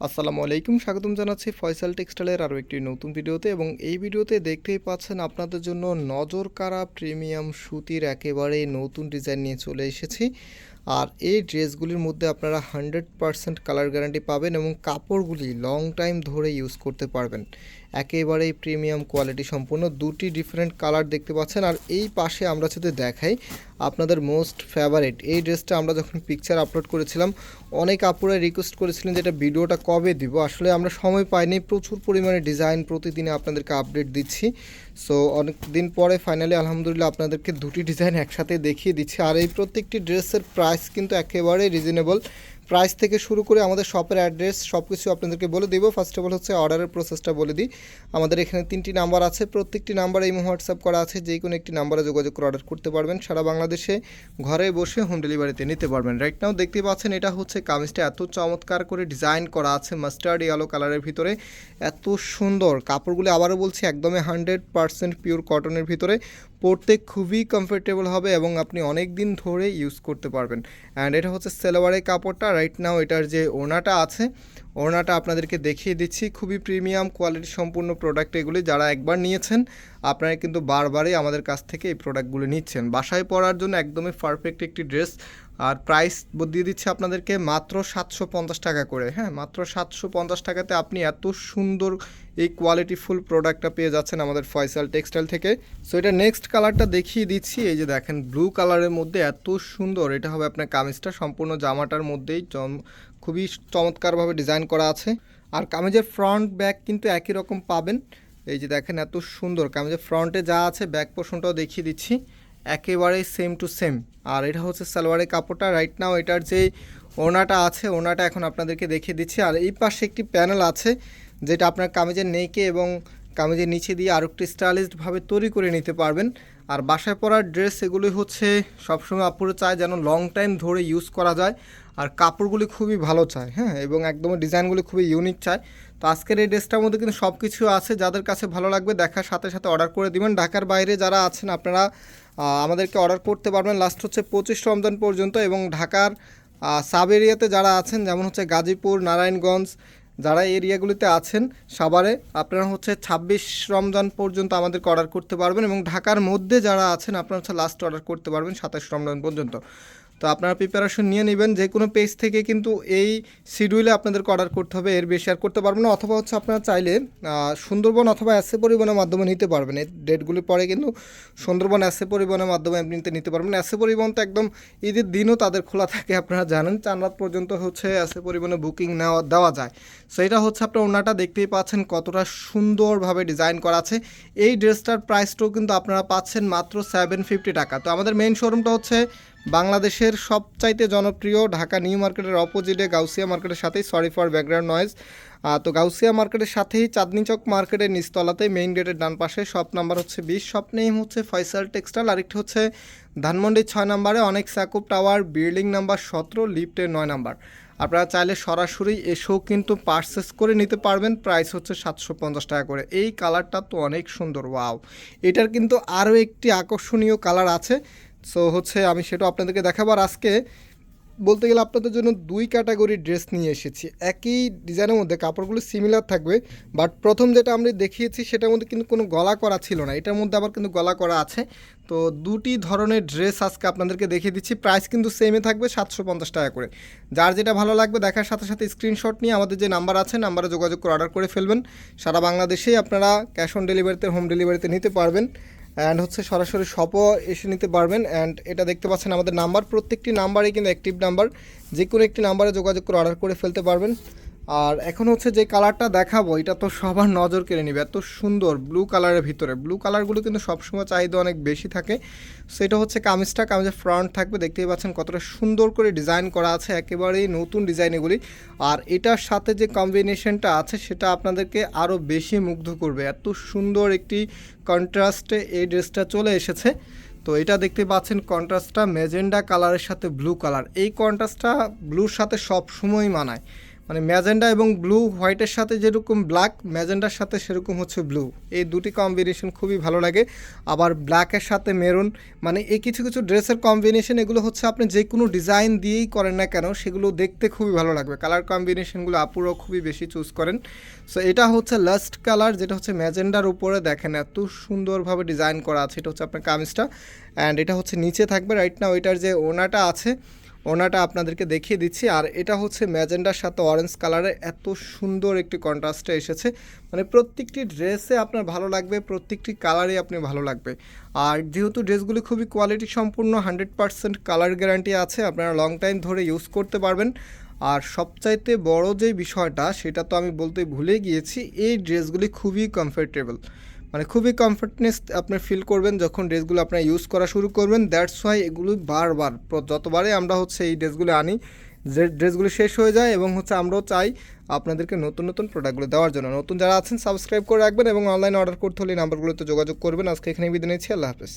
আসসালামু আলাইকুম, স্বাগতম জানাচ্ছি ফয়সাল টেক্সটাইলের আরও একটি নতুন ভিডিওতে এবং এই ভিডিওতে দেখতেই পাচ্ছেন আপনাদের জন্য নজর কারা প্রিমিয়াম সুতির একেবারে নতুন ডিজাইন নিয়ে চলে এসেছি। আর এই ড্রেসগুলির মধ্যে আপনারা হান্ড্রেড পারসেন্ট কালার গ্যারান্টি পাবেন এবং কাপড়গুলি লং টাইম ধরে ইউজ করতে পারবেন। একেবারেই প্রিমিয়াম কোয়ালিটি সম্পূর্ণ। দুটি ডিফারেন্ট কালার দেখতে পাচ্ছেন। আর এই পাশে আমরা যদি দেখাই, আপনাদের মোস্ট ফেভারিট এই ড্রেসটা আমরা যখন পিকচার আপলোড করেছিলাম, অনেক আপুরা রিকোয়েস্ট করেছিলেন যে এটা ভিডিওটা কবে দিব। আসলে আমরা সময় পাইনি, প্রচুর পরিমাণে ডিজাইন প্রতিদিনে আপনাদেরকে আপডেট দিচ্ছি। সো অনেক দিন পরে ফাইনালি আলহামদুলিল্লাহ আপনাদেরকে দুটি ডিজাইন একসাথে দেখিয়ে দিচ্ছি। আর এই প্রত্যেকটি ড্রেসের প্রাইস কিন্তু একেবারে রিজনেবল প্রাইস থেকে শুরু করে আমাদের শপের অ্যাড্রেস সব কিছু আপনাদেরকে বলে দেবো। ফার্স্ট অফ অল হচ্ছে অর্ডারের প্রসেসটা বলে দিই। আমাদের এখানে তিনটি নাম্বার আছে। প্রত্যেকটি নাম্বারে এই হোয়াটসঅ্যাপ করা আছে। যে কোনো একটি নাম্বারে যোগাযোগ করে অর্ডার করতে পারবেন। সারা বাংলাদেশে ঘরে বসে হোম ডেলিভারিতে নিতে পারবেন। রাইট নাও দেখতে পাচ্ছেন এটা হচ্ছে কামিজটা এত চমৎকার করে ডিজাইন করা আছে মাস্টার্ড ইয়েলো কালারের ভিতরে। এত সুন্দর। কাপড়গুলি আবারও বলছি, একদমই হান্ড্রেড পারসেন্ট পিওর কটনের ভিতরে। পরতে খুবই কমফোর্টেবল হবে এবং আপনি অনেক দিন ধরে ইউজ করতে পারবেন। অ্যান্ড এটা হচ্ছে সেলোয়ারের কাপড়টা। রাইট নাও এটার যে ওনাটা আছে, ওড়নাটা আপনাদেরকে দেখিয়ে দিচ্ছি। খুবই প্রিমিয়াম কোয়ালিটি সম্পূর্ণ প্রোডাক্ট এগুলি যারা একবার নিয়েছেন, আপনারা কিন্তু বারবারই আমাদের কাছ থেকে এই প্রোডাক্টগুলো নিচ্ছেন। বাসায় পরার জন্য একদমই পারফেক্ট একটি ড্রেস আর প্রাইস দিয়ে দিচ্ছি আপনাদেরকে মাত্র সাতশো পঞ্চাশ টাকা করে। হ্যাঁ মাত্র সাতশো পঞ্চাশ টাকাতে আপনি এত সুন্দর এই কোয়ালিটিফুল প্রোডাক্টটা পেয়ে যাচ্ছেন আমাদের ফয়সাল টেক্সটাইল থেকে। সো এটা নেক্সট কালারটা দেখিয়ে দিচ্ছি। এই যে দেখেন ব্লু কালারের মধ্যে এত সুন্দর। এটা হবে আপনার কামিজটা। সম্পূর্ণ জামাটার মধ্যেই খুবই চমৎকারভাবে ডিজাইন করা আছে। আর কামিজের ফ্রন্ট ব্যাক কিন্তু একই রকম পাবেন। এই যে দেখেন, এত সুন্দর। কামিজের ফ্রন্টে যা আছে ব্যাক পোর্শনটাও দেখিয়ে দিচ্ছি। একেবারেই সেম টু সেম আর এটা হচ্ছে সালোয়ারের কাপড়টা। রাইট নাও এটার যে ওনাটা আছে, ওনাটা এখন আপনাদেরকে দেখিয়ে দিচ্ছি। আর এই পাশে একটি প্যানেল আছে, যেটা আপনার কামিজের নেইকে এবং কামিজের নিচে দিয়ে আরও একটু স্টাইলিশডভাবে তৈরি করে নিতে পারবেন। আর বাসায় পরার ড্রেস এগুলি হচ্ছে সবসময় আপুরে চায় যেন লং টাইম ধরে ইউজ করা যায়। আর কাপড়গুলি খুবই ভালো চায় হ্যাঁ? এবং একদম ডিজাইনগুলি খুবই ইউনিক চায়। তো আজকের এই ড্রেসটার মধ্যে কিন্তু সব কিছু আছে। যাদের কাছে ভালো লাগবে দেখার সাথে সাথে অর্ডার করে দিবেন। ঢাকার বাইরে যারা আছেন, আপনারা আমাদেরকে অর্ডার করতে পারবেন। লাস্ট হচ্ছে পঁচিশ রমজান পর্যন্ত এবং ঢাকার সাব এরিয়াতে যারা আছেন, যেমন হচ্ছে গাজীপুর, নারায়ণগঞ্জ যারা এরিয়াগুলিতে আছেন, সাভারে আপনারা হচ্ছে ছাব্বিশ রমজান পর্যন্ত আমাদের অর্ডার করতে পারবেন এবং ঢাকার মধ্যে যারা আছেন, আপনারা হচ্ছে লাস্ট অর্ডার করতে পারবেন সাতাশ রমজান পর্যন্ত। তো আপনারা প্রিপারেশন নিয়ে নেবেন, যে কোনো পেজ থেকে কিন্তু এই শিডিউলে আপনাদেরকে অর্ডার করতে হবে, এর বেশি আর করতে পারবেন না। অথবা হচ্ছে আপনারা চাইলে সুন্দরবন অথবা অ্যাসে পরিবহনের মাধ্যমে নিতে পারবেন। এই ডেটগুলি পরে কিন্তু সুন্দরবন অ্যাসে পরিবহনের মাধ্যমে আপনি নিতে নিতে পারবেন। অ্যাসে পরিবহন তো একদম ঈদের দিনও তাদের খোলা থাকে, আপনারা জানেন। চার রাত পর্যন্ত হচ্ছে অ্যাসে পরিবহনে বুকিং নেওয়া দেওয়া যায়। সো এটা হচ্ছে আপনার ওনাটা দেখতেই পাচ্ছেন কতটা সুন্দরভাবে ডিজাইন করা আছে। এই ড্রেসটার প্রাইসটাও কিন্তু আপনারা পাচ্ছেন মাত্র সেভেন ফিফটি টাকা। তো আমাদের মেইন শোরুমটা হচ্ছে বাংলাদেশের সবচাইতে জনপ্রিয় ঢাকা নিউ মার্কেটের অপোজিটে গাউসিয়া মার্কেটের সাথেই সরি ফর ব্যাকগ্রাউন্ড নয়েজ। তো গাউসিয়া মার্কেটের সাথেই চাঁদনি চক মার্কেটের নিচতলাতে মেইন গেটের ডান পাশে শপ নাম্বার হচ্ছে বিশ। শপ নেম হচ্ছে ফয়সাল টেক্সটাইল, আরেকটি হচ্ছে ধানমন্ডির ছয় নাম্বারে অনেক স্যাকুপ টাওয়ার, বিল্ডিং নাম্বার সতেরো, লিফটের নয় নাম্বার। আপনারা চাইলে সরাসরি এসেও কিন্তু পারচেস করে নিতে পারবেন, প্রাইস হচ্ছে সাতশো পঞ্চাশ টাকা করে। এই কালারটা তো অনেক সুন্দর, ওয়াও। এটার কিন্তু আরও একটি আকর্ষণীয় কালার আছে। সো হচ্ছে আমি সেটা আপনাদেরকে দেখাবার আজকে বলতে গেলে আপনাদের জন্য দুই ক্যাটাগরির ড্রেস নিয়ে এসেছি। একই ডিজাইনের মধ্যে কাপড়গুলো সিমিলার থাকবে বাট প্রথম যেটা আমরা দেখিয়েছি সেটার মধ্যে কিন্তু কোনো গলা করা ছিল না। এটার মধ্যে আবার কিন্তু গলা করা আছে। তো দুটি ধরনের ড্রেস আজকে আপনাদেরকে দেখিয়ে দিচ্ছি। প্রাইস কিন্তু সেমে থাকবে সাতশো পঞ্চাশ টাকা করে। যার যেটা ভালো লাগবে দেখার সাথে সাথে স্ক্রিনশট নিয়ে আমাদের যে নাম্বার আছে নাম্বারে যোগাযোগ করে অর্ডার করে ফেলবেন। সারা বাংলাদেশেই আপনারা ক্যাশ অন ডেলিভারিতে হোম ডেলিভারিতে নিতে পারবেন। অ্যান্ড হচ্ছে সরাসরি শপও এসে নিতে পারবেন। অ্যান্ড এটা দেখতে পাচ্ছেন আমাদের নাম্বার। প্রত্যেকটি নাম্বারই কিন্তু অ্যাক্টিভ নাম্বার যে কোনো একটি নাম্বারে যোগাযোগ করে অর্ডার করে ফেলতে পারবেন। আর এখন হচ্ছে যে কালারটা দেখাবো, এটা তো সবার নজর কেড়ে নিবে। এত সুন্দর ব্লু কালারের ভিতরে। ব্লু কালারগুলো কিন্তু সবসময় চাহিদা অনেক বেশি থাকে। সেটা হচ্ছে কামিজটা, কামিজের ফ্রন্ট থাকবে। দেখতেই পাচ্ছেন কতটা সুন্দর করে ডিজাইন করা আছে, একেবারেই নতুন ডিজাইন এগুলি। আর এটার সাথে যে কম্বিনেশনটা আছে, সেটা আপনাদেরকে আরও বেশি মুগ্ধ করবে। এত সুন্দর একটি কন্ট্রাস্টে এই ড্রেসটা চলে এসেছে। তো এটা দেখতে পাচ্ছেন কন্ট্রাস্টটা মেজেন্ডা কালারের সাথে ব্লু কালার এই কন্ট্রাস্টটা ব্লুর সাথে সব সময় মানায়। মানে ম্যাজেন্ডা এবং ব্লু, হোয়াইটের সাথে যেরকম ব্ল্যাক, ম্যাজেন্ডার সাথে সেরকম হচ্ছে ব্লু। এই দুটি কম্বিনেশন খুবই ভালো লাগে। আবার ব্ল্যাকের সাথে মেরুন মানে এই কিছু কিছু ড্রেসের কম্বিনেশন এগুলো হচ্ছে আপনি যে কোনো ডিজাইন দিয়েই করেন না কেন, সেগুলো দেখতে খুবই ভালো লাগবে। কালার কম্বিনেশনগুলো আপুরাও খুবই বেশি চুজ করেন। সো এটা হচ্ছে লাস্ট কালার যেটা হচ্ছে ম্যাজেন্ডার উপরে দেখেন এত সুন্দরভাবে ডিজাইন করা আছে। এটা হচ্ছে আপনার কামিজটা। অ্যান্ড এটা হচ্ছে নিচে থাকবে। রাইট না ওইটার যে ওনাটা আছে ওনাটা আপনাদেরকে দেখিয়ে দিচ্ছি। আর এটা হচ্ছে ম্যাজেন্ডার সাথে অরেঞ্জ কালারের এত সুন্দর একটি কন্ট্রাস্টে এসেছে। মানে প্রত্যেকটি ড্রেসে আপনার ভালো লাগবে, প্রত্যেকটি কালারে আপনি ভালো লাগবে। আর যেহেতু ড্রেসগুলি খুবই কোয়ালিটি সম্পূর্ণ হান্ড্রেড পারসেন্ট কালার গ্যারান্টি আছে, আপনারা লং টাইম ধরে ইউজ করতে পারবেন। আর সবচাইতে বড় যে বিষয়টা, সেটা তো আমি বলতে ভুলে গিয়েছি, এই ড্রেসগুলি খুবই কমফোর্টেবল মানে খুবই কমফর্টনেস আপনি ফিল করবেন যখন ড্রেসগুলো আপনার ইউজ করা শুরু করবেন। দ্যাটস ওয়াই এগুলো বারবার যতবারে আমরা হচ্ছে এই ড্রেসগুলো আনি, যে ড্রেসগুলো শেষ হয়ে যায় এবং হচ্ছে আমরাও চাই আপনাদেরকে নতুন নতুন প্রোডাক্টগুলো দেওয়ার জন্য। নতুন যারা আছেন সাবস্ক্রাইব করে রাখবেন এবং অনলাইন অর্ডার করতে হলে নাম্বারগুলোতে যোগাযোগ করবেন। আজকে এখানে বিদায় নিচ্ছি, আল্লাহ হাফেজ।